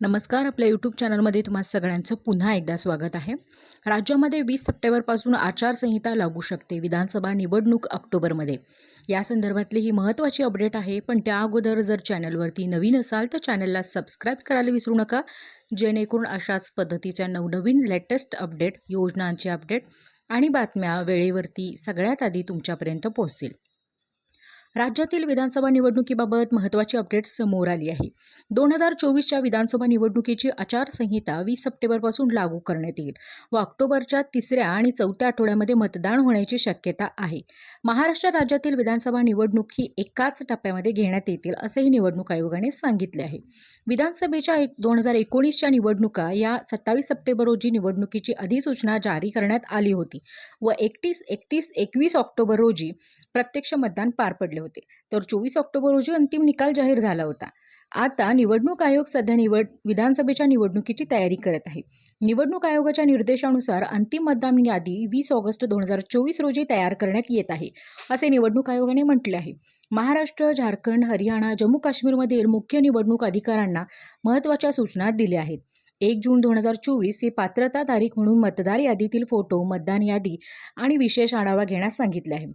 नमस्कार आपल्या यूट्यूब चॅनलमध्ये तुम्हा सगळ्यांचं पुन्हा एकदा स्वागत आहे. राज्यामध्ये वीस सप्टेंबरपासून आचारसंहिता लागू शकते विधानसभा निवडणूक ऑक्टोबरमध्ये. या संदर्भातली ही महत्त्वाची अपडेट आहे पण त्या अगोदर जर चॅनलवरती नवीन असाल तर चॅनलला सबस्क्राईब करायला विसरू नका. जेणेकरून अशाच पद्धतीच्या नवनवीन लेटेस्ट अपडेट योजनांचे अपडेट आणि बातम्या वेळेवरती सगळ्यात आधी तुमच्यापर्यंत पोहोचतील. राज्यातील विधानसभा निवडणुकीबाबत महत्त्वाची अपडेट समोर आली आहे. दोन हजार चोवीसच्या विधानसभा निवडणुकीची आचारसंहिता वीस सप्टेंबरपासून लागू करण्यात येईल व ऑक्टोबरच्या तिसऱ्या आणि चौथ्या आठवड्यामध्ये मतदान होण्याची शक्यता आहे. महाराष्ट्र राज्यातील विधानसभा निवडणूक ही एकाच टप्प्यामध्ये घेण्यात येतील असंही निवडणूक आयोगाने सांगितले आहे. विधानसभेच्या एक दोन हजार एकोणीसच्या निवडणुका या सत्तावीस सप्टेंबर रोजी निवडणुकीची अधिसूचना जारी करण्यात आली होती व एकतीस एकतीस एकवीस ऑक्टोबर रोजी प्रत्यक्ष मतदान पार पडले होते. तर चोवीस ऑक्टोबर रोजी अंतिम निकाल जाहीर झाला होता. आता निवडणूक आयोग सध्या निवड विधानसभेच्या निवडणुकीची तयारी करत आहे. निवडणूक आयोगाच्या निर्देशानुसार अंतिम मतदान यादी वीस ऑगस्ट दोन हजार चोवीस रोजी तयार करण्यात येत आहे असे निवडणूक आयोगाने म्हटले आहे. महाराष्ट्र झारखंड हरियाणा जम्मू काश्मीरमधील मुख्य निवडणूक अधिकाऱ्यांना महत्त्वाच्या सूचना दिल्या आहेत. एक जून दोन हजार चोवीस ही पात्रता तारीख म्हणून मतदार यादीतील फोटो मतदान यादी आणि विशेष आढावा घेण्यास सांगितले आहे.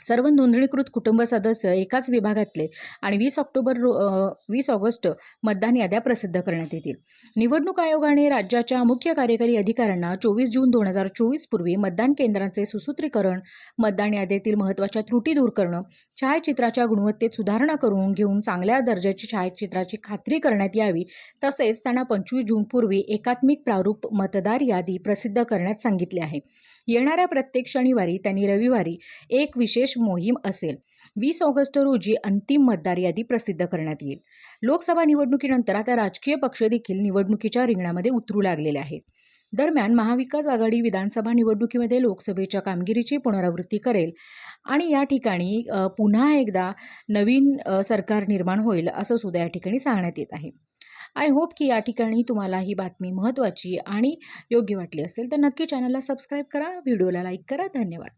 सर्व नोंदणीकृत कुटुंब सदस्य एकाच विभागातले आणि वीस ऑक्टोबर रो वीस ऑगस्ट मतदान याद्या प्रसिद्ध करण्यात येतील. निवडणूक आयोगाने राज्याच्या मुख्य कार्यकारी अधिकाऱ्यांना चोवीस जून दोन हजार चोवीस पूर्वी मतदान केंद्रांचे सुसूत्रीकरण मतदान याद्यातील महत्त्वाच्या त्रुटी दूर करणं छायाचित्राच्या गुणवत्तेत सुधारणा करून घेऊन चांगल्या दर्जाची छायाचित्राची खात्री करण्यात यावी तसेच त्यांना पंचवीस जूनपूर्वी एकात्मिक प्रारूप मतदार यादी प्रसिद्ध करण्यात सांगितले आहे. येणाऱ्या प्रत्येक शनिवारी त्यांनी रविवारी एक विशेष मोहीम असेल. वीस ऑगस्ट रोजी अंतिम मतदार यादी प्रसिद्ध करण्यात येईल. लोकसभा निवडणुकीनंतर आता राजकीय पक्ष देखील निवडणुकीच्या रिंगणामध्ये उतरू लागलेले आहेत. दरम्यान महाविकास आघाडी विधानसभा निवडणुकीमध्ये लोकसभेच्या कामगिरीची पुनरावृत्ती करेल आणि या ठिकाणी पुन्हा एकदा नवीन सरकार निर्माण होईल असं सुद्धा या ठिकाणी सांगण्यात येत आहे. आय होप की या ठिकाणी तुम्हाला ही बातमी महत्त्वाची आणि योग्य वाटली असेल तर नक्की चॅनलला सबस्क्राईब करा व्हिडिओला लाईक करा. धन्यवाद.